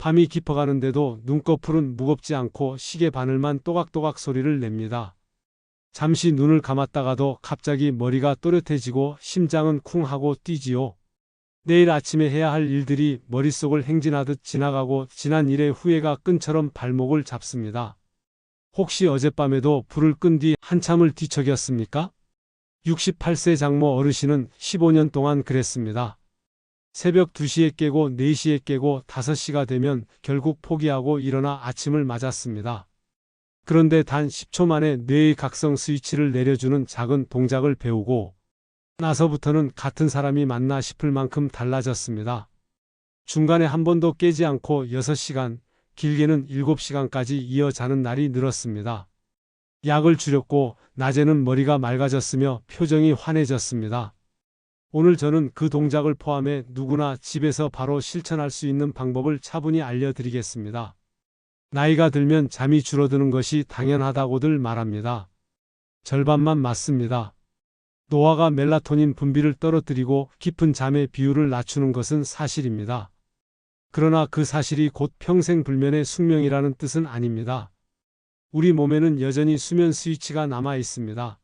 밤이 깊어가는데도 눈꺼풀은 무겁지 않고 시계 바늘만 또각또각 소리를 냅니다. 잠시 눈을 감았다가도 갑자기 머리가 또렷해지고 심장은 쿵 하고 뛰지요. 내일 아침에 해야 할 일들이 머릿속을 행진하듯 지나가고 지난 일의 후회가 끈처럼 발목을 잡습니다. 혹시 어젯밤에도 불을 끈 뒤 한참을 뒤척였습니까? 68세 장모 어르신은 15년 동안 그랬습니다. 새벽 2시에 깨고 4시에 깨고 5시가 되면 결국 포기하고 일어나 아침을 맞았습니다. 그런데 단 10초 만에 뇌의 각성 스위치를 내려주는 작은 동작을 배우고 나서부터는 같은 사람이 맞나 싶을 만큼 달라졌습니다. 중간에 한 번도 깨지 않고 6시간, 길게는 7시간까지 이어 자는 날이 늘었습니다. 약을 줄였고 낮에는 머리가 맑아졌으며 표정이 환해졌습니다. 오늘 저는 그 동작을 포함해 누구나 집에서 바로 실천할 수 있는 방법을 차분히 알려드리겠습니다. 나이가 들면 잠이 줄어드는 것이 당연하다고들 말합니다. 절반만 맞습니다. 노화가 멜라토닌 분비를 떨어뜨리고 깊은 잠의 비율을 낮추는 것은 사실입니다. 그러나 그 사실이 곧 평생 불면의 숙명이라는 뜻은 아닙니다. 우리 몸에는 여전히 수면 스위치가 남아 있습니다.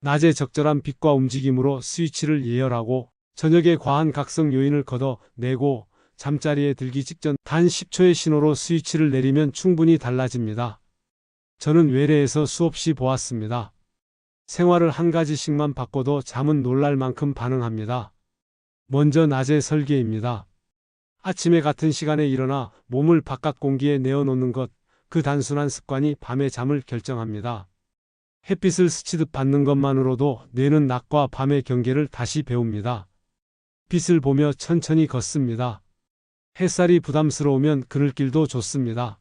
낮에 적절한 빛과 움직임으로 스위치를 예열하고 저녁에 과한 각성 요인을 걷어내고 잠자리에 들기 직전 단 10초의 신호로 스위치를 내리면 충분히 달라집니다. 저는 외래에서 수없이 보았습니다. 생활을 한 가지씩만 바꿔도 잠은 놀랄 만큼 반응합니다. 먼저 낮의 설계입니다. 아침에 같은 시간에 일어나 몸을 바깥 공기에 내어놓는 것, 그 단순한 습관이 밤의 잠을 결정합니다. 햇빛을 스치듯 받는 것만으로도 뇌는 낮과 밤의 경계를 다시 배웁니다. 빛을 보며 천천히 걷습니다. 햇살이 부담스러우면 그늘길도 좋습니다.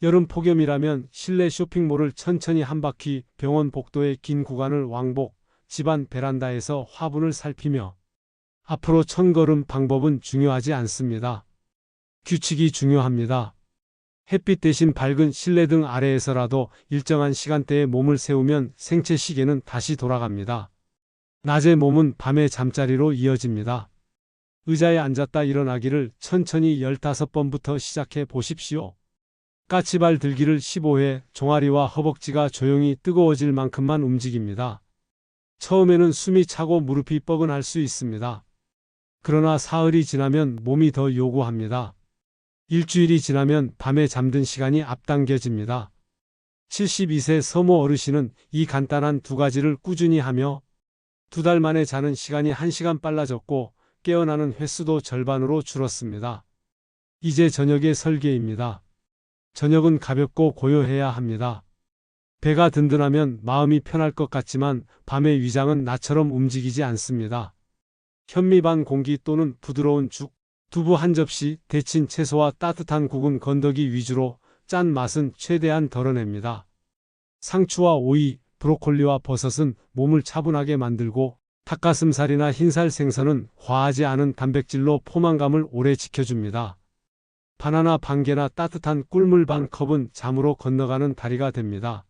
여름 폭염이라면 실내 쇼핑몰을 천천히 한 바퀴 병원 복도의 긴 구간을 왕복, 집안 베란다에서 화분을 살피며 앞으로 천 걸음 방법은 중요하지 않습니다. 규칙이 중요합니다. 햇빛 대신 밝은 실내 등 아래에서라도 일정한 시간대에 몸을 세우면 생체 시계는 다시 돌아갑니다. 낮에 몸은 밤의 잠자리로 이어집니다. 의자에 앉았다 일어나기를 천천히 15번부터 시작해 보십시오. 까치발 들기를 15회, 종아리와 허벅지가 조용히 뜨거워질 만큼만 움직입니다. 처음에는 숨이 차고 무릎이 뻐근할 수 있습니다. 그러나 사흘이 지나면 몸이 더 요구합니다. 일주일이 지나면 밤에 잠든 시간이 앞당겨집니다. 72세 서모 어르신은 이 간단한 두 가지를 꾸준히 하며 두 달 만에 자는 시간이 1시간 빨라졌고 깨어나는 횟수도 절반으로 줄었습니다. 이제 저녁의 설계입니다. 저녁은 가볍고 고요해야 합니다. 배가 든든하면 마음이 편할 것 같지만 밤의 위장은 나처럼 움직이지 않습니다. 현미반 공기 또는 부드러운 죽, 두부 한 접시, 데친 채소와 따뜻한 국은 건더기 위주로 짠 맛은 최대한 덜어냅니다. 상추와 오이, 브로콜리와 버섯은 몸을 차분하게 만들고 닭가슴살이나 흰살 생선은 과하지 않은 단백질로 포만감을 오래 지켜줍니다. 바나나 반 개나 따뜻한 꿀물 반 컵은 잠으로 건너가는 다리가 됩니다.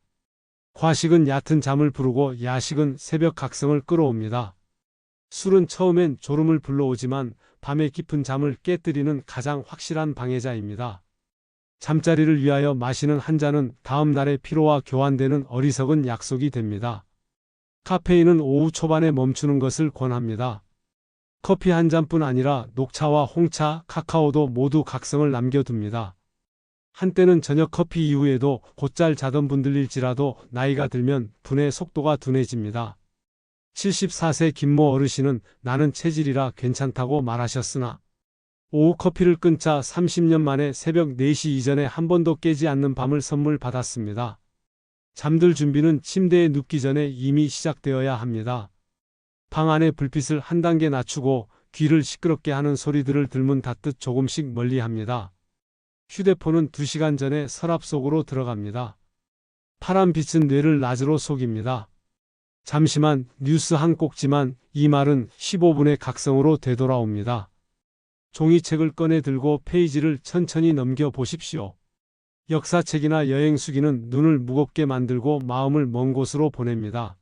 과식은 얕은 잠을 부르고 야식은 새벽 각성을 끌어옵니다. 술은 처음엔 졸음을 불러오지만 밤의 깊은 잠을 깨뜨리는 가장 확실한 방해자입니다. 잠자리를 위하여 마시는 한 잔은 다음 날의 피로와 교환되는 어리석은 약속이 됩니다. 카페인은 오후 초반에 멈추는 것을 권합니다. 커피 한 잔뿐 아니라 녹차와 홍차, 카카오도 모두 각성을 남겨둡니다. 한때는 저녁 커피 이후에도 곧잘 자던 분들일지라도 나이가 들면 분의 속도가 둔해집니다. 74세 김모 어르신은 나는 체질이라 괜찮다고 말하셨으나 오후 커피를 끊자 30년 만에 새벽 4시 이전에 한 번도 깨지 않는 밤을 선물 받았습니다. 잠들 준비는 침대에 눕기 전에 이미 시작되어야 합니다. 방 안의 불빛을 한 단계 낮추고 귀를 시끄럽게 하는 소리들을 들문 닫듯 조금씩 멀리 합니다. 휴대폰은 2시간 전에 서랍 속으로 들어갑니다. 파란 빛은 뇌를 낮으로 속입니다. 잠시만 뉴스 한 꼭지만 이 말은 15분의 각성으로 되돌아옵니다. 종이책을 꺼내 들고 페이지를 천천히 넘겨 보십시오. 역사책이나 여행수기는 눈을 무겁게 만들고 마음을 먼 곳으로 보냅니다.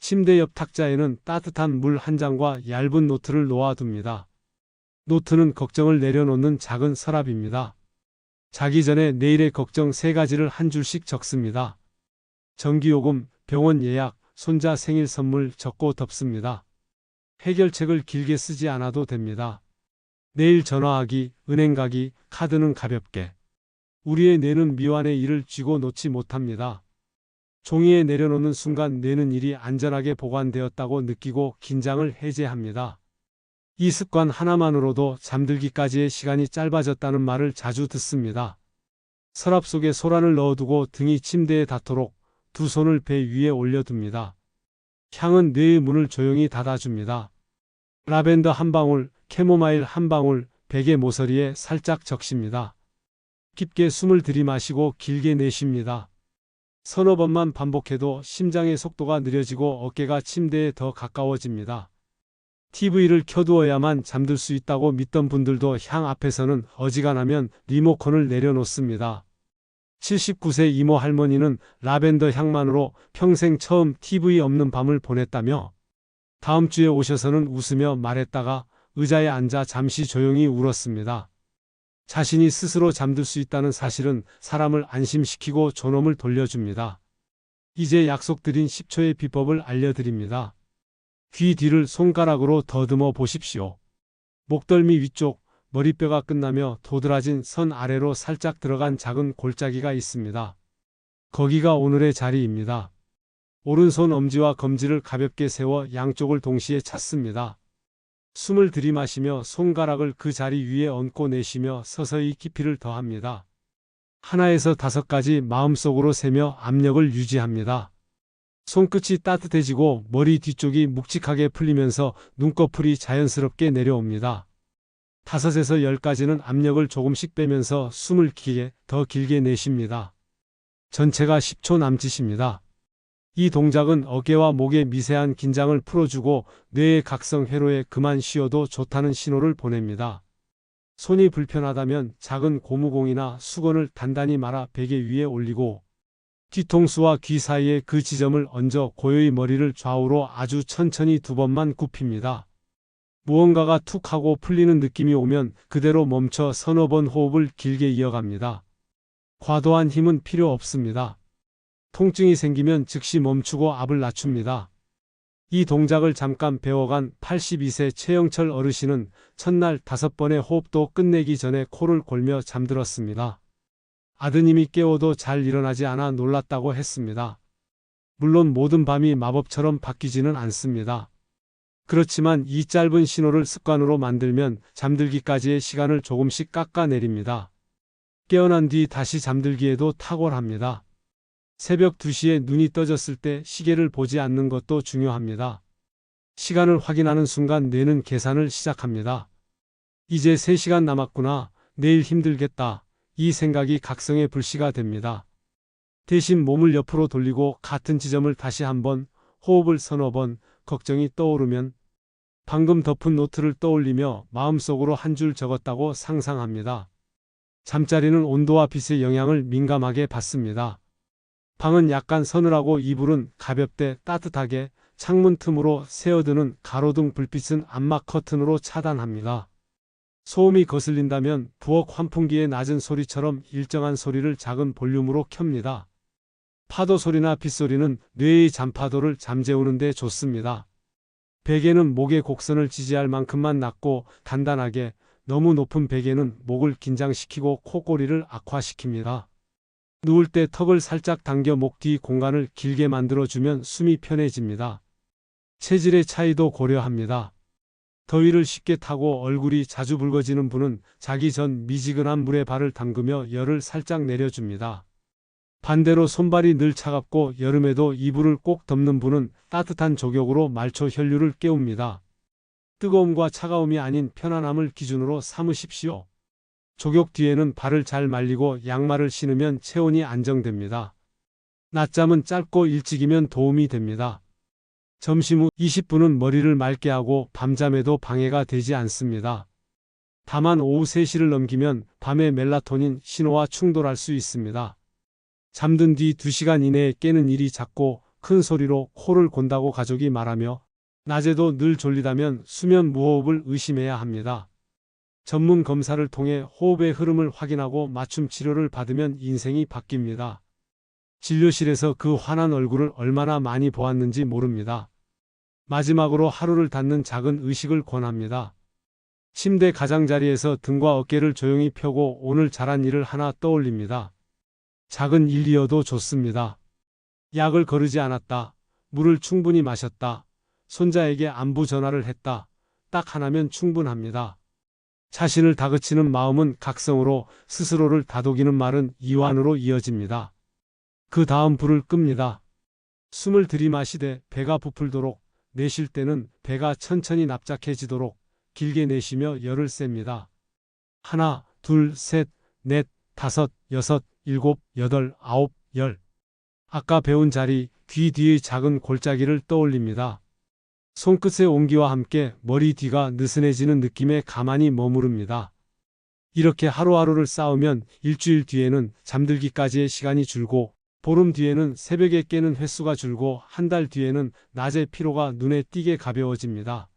침대 옆 탁자에는 따뜻한 물 한 잔과 얇은 노트를 놓아둡니다. 노트는 걱정을 내려놓는 작은 서랍입니다. 자기 전에 내일의 걱정 세 가지를 한 줄씩 적습니다. 전기요금, 병원 예약, 손자 생일 선물 적고 덮습니다. 해결책을 길게 쓰지 않아도 됩니다. 내일 전화하기, 은행 가기, 카드는 가볍게. 우리의 뇌는 미완의 일을 쥐고 놓지 못합니다. 종이에 내려놓는 순간 뇌는 일이 안전하게 보관되었다고 느끼고 긴장을 해제합니다. 이 습관 하나만으로도 잠들기까지의 시간이 짧아졌다는 말을 자주 듣습니다. 서랍 속에 소란을 넣어두고 등이 침대에 닿도록 두 손을 배 위에 올려둡니다. 향은 뇌의 문을 조용히 닫아줍니다. 라벤더 한 방울, 캐모마일 한 방울, 베개 모서리에 살짝 적십니다. 깊게 숨을 들이마시고 길게 내쉽니다. 서너 번만 반복해도 심장의 속도가 느려지고 어깨가 침대에 더 가까워집니다. TV를 켜두어야만 잠들 수 있다고 믿던 분들도 향 앞에서는 어지간하면 리모컨을 내려놓습니다. 79세 이모 할머니는 라벤더 향만으로 평생 처음 TV 없는 밤을 보냈다며 다음 주에 오셔서는 웃으며 말했다가 의자에 앉아 잠시 조용히 울었습니다. 자신이 스스로 잠들 수 있다는 사실은 사람을 안심시키고 존엄을 돌려줍니다. 이제 약속드린 10초의 비법을 알려드립니다. 귀 뒤를 손가락으로 더듬어 보십시오. 목덜미 위쪽, 머리뼈가 끝나며 도드라진 선 아래로 살짝 들어간 작은 골짜기가 있습니다. 거기가 오늘의 자리입니다. 오른손 엄지와 검지를 가볍게 세워 양쪽을 동시에 찾습니다. 숨을 들이마시며 손가락을 그 자리 위에 얹고 내쉬며 서서히 깊이를 더합니다. 하나에서 다섯 가지 마음속으로 세며 압력을 유지합니다. 손끝이 따뜻해지고 머리 뒤쪽이 묵직하게 풀리면서 눈꺼풀이 자연스럽게 내려옵니다. 다섯에서 열까지는 압력을 조금씩 빼면서 숨을 길게, 더 길게 내쉽니다. 전체가 10초 남짓입니다. 이 동작은 어깨와 목의 미세한 긴장을 풀어주고 뇌의 각성 회로에 그만 쉬어도 좋다는 신호를 보냅니다. 손이 불편하다면 작은 고무공이나 수건을 단단히 말아 베개 위에 올리고 뒤통수와 귀 사이에 그 지점을 얹어 고요히 머리를 좌우로 아주 천천히 두 번만 굽힙니다. 무언가가 툭 하고 풀리는 느낌이 오면 그대로 멈춰 서너 번 호흡을 길게 이어갑니다. 과도한 힘은 필요 없습니다. 통증이 생기면 즉시 멈추고 압을 낮춥니다. 이 동작을 잠깐 배워간 82세 최영철 어르신은 첫날 다섯 번의 호흡도 끝내기 전에 코를 골며 잠들었습니다. 아드님이 깨워도 잘 일어나지 않아 놀랐다고 했습니다. 물론 모든 밤이 마법처럼 바뀌지는 않습니다. 그렇지만 이 짧은 신호를 습관으로 만들면 잠들기까지의 시간을 조금씩 깎아내립니다. 깨어난 뒤 다시 잠들기에도 탁월합니다. 새벽 2시에 눈이 떠졌을 때 시계를 보지 않는 것도 중요합니다. 시간을 확인하는 순간 뇌는 계산을 시작합니다. 이제 3시간 남았구나. 내일 힘들겠다. 이 생각이 각성의 불씨가 됩니다. 대신 몸을 옆으로 돌리고 같은 지점을 다시 한번 호흡을 서너 번 걱정이 떠오르면 방금 덮은 노트를 떠올리며 마음속으로 한 줄 적었다고 상상합니다. 잠자리는 온도와 빛의 영향을 민감하게 받습니다. 방은 약간 서늘하고 이불은 가볍되 따뜻하게 창문 틈으로 새어드는 가로등 불빛은 암막 커튼으로 차단합니다. 소음이 거슬린다면 부엌 환풍기의 낮은 소리처럼 일정한 소리를 작은 볼륨으로 켭니다. 파도 소리나 빗소리는 뇌의 잠파도를 잠재우는 데 좋습니다. 베개는 목의 곡선을 지지할 만큼만 낮고 단단하게 너무 높은 베개는 목을 긴장시키고 코골이를 악화시킵니다. 누울 때 턱을 살짝 당겨 목 뒤 공간을 길게 만들어주면 숨이 편해집니다. 체질의 차이도 고려합니다. 더위를 쉽게 타고 얼굴이 자주 붉어지는 분은 자기 전 미지근한 물에 발을 담그며 열을 살짝 내려줍니다. 반대로 손발이 늘 차갑고 여름에도 이불을 꼭 덮는 분은 따뜻한 족욕으로 말초 혈류를 깨웁니다. 뜨거움과 차가움이 아닌 편안함을 기준으로 삼으십시오. 족욕 뒤에는 발을 잘 말리고 양말을 신으면 체온이 안정됩니다. 낮잠은 짧고 일찍이면 도움이 됩니다. 점심 후 20분은 머리를 맑게 하고 밤잠에도 방해가 되지 않습니다. 다만 오후 3시를 넘기면 밤에 멜라토닌 신호와 충돌할 수 있습니다. 잠든 뒤 2시간 이내에 깨는 일이 작고 큰 소리로 코를 곤다고 가족이 말하며 낮에도 늘 졸리다면 수면 무호흡을 의심해야 합니다. 전문 검사를 통해 호흡의 흐름을 확인하고 맞춤 치료를 받으면 인생이 바뀝니다. 진료실에서 그 환한 얼굴을 얼마나 많이 보았는지 모릅니다. 마지막으로 하루를 닫는 작은 의식을 권합니다. 침대 가장자리에서 등과 어깨를 조용히 펴고 오늘 잘한 일을 하나 떠올립니다. 작은 일이어도 좋습니다. 약을 거르지 않았다. 물을 충분히 마셨다. 손자에게 안부 전화를 했다. 딱 하나면 충분합니다. 자신을 다그치는 마음은 각성으로 스스로를 다독이는 말은 이완으로 이어집니다. 그 다음 불을 끕니다. 숨을 들이마시되 배가 부풀도록 내쉴 때는 배가 천천히 납작해지도록 길게 내쉬며 열을 셉니다. 하나, 둘, 셋, 넷, 다섯, 여섯, 일곱, 여덟, 아홉, 열. 아까 배운 자리, 귀 뒤의 작은 골짜기를 떠올립니다. 손끝의 온기와 함께 머리 뒤가 느슨해지는 느낌에 가만히 머무릅니다. 이렇게 하루하루를 쌓으면 일주일 뒤에는 잠들기까지의 시간이 줄고 보름 뒤에는 새벽에 깨는 횟수가 줄고 한 달 뒤에는 낮의 피로가 눈에 띄게 가벼워집니다.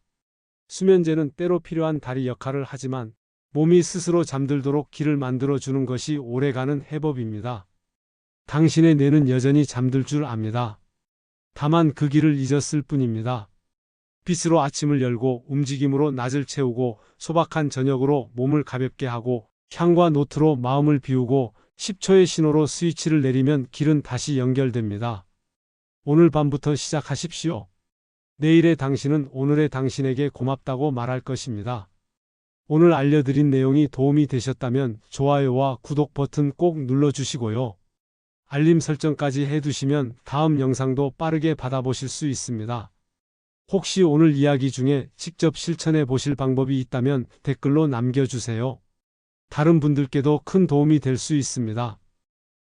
수면제는 때로 필요한 다리 역할을 하지만 몸이 스스로 잠들도록 길을 만들어 주는 것이 오래가는 해법입니다. 당신의 뇌는 여전히 잠들 줄 압니다. 다만 그 길을 잊었을 뿐입니다. 빛으로 아침을 열고 움직임으로 낮을 채우고 소박한 저녁으로 몸을 가볍게 하고 향과 노트로 마음을 비우고 10초의 신호로 스위치를 내리면 길은 다시 연결됩니다. 오늘 밤부터 시작하십시오. 내일의 당신은 오늘의 당신에게 고맙다고 말할 것입니다. 오늘 알려드린 내용이 도움이 되셨다면 좋아요와 구독 버튼 꼭 눌러주시고요. 알림 설정까지 해두시면 다음 영상도 빠르게 받아보실 수 있습니다. 혹시 오늘 이야기 중에 직접 실천해 보실 방법이 있다면 댓글로 남겨주세요. 다른 분들께도 큰 도움이 될 수 있습니다.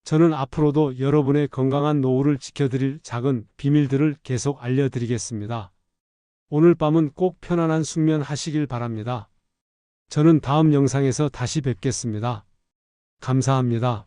저는 앞으로도 여러분의 건강한 노후를 지켜드릴 작은 비밀들을 계속 알려드리겠습니다. 오늘 밤은 꼭 편안한 숙면 하시길 바랍니다. 저는 다음 영상에서 다시 뵙겠습니다. 감사합니다.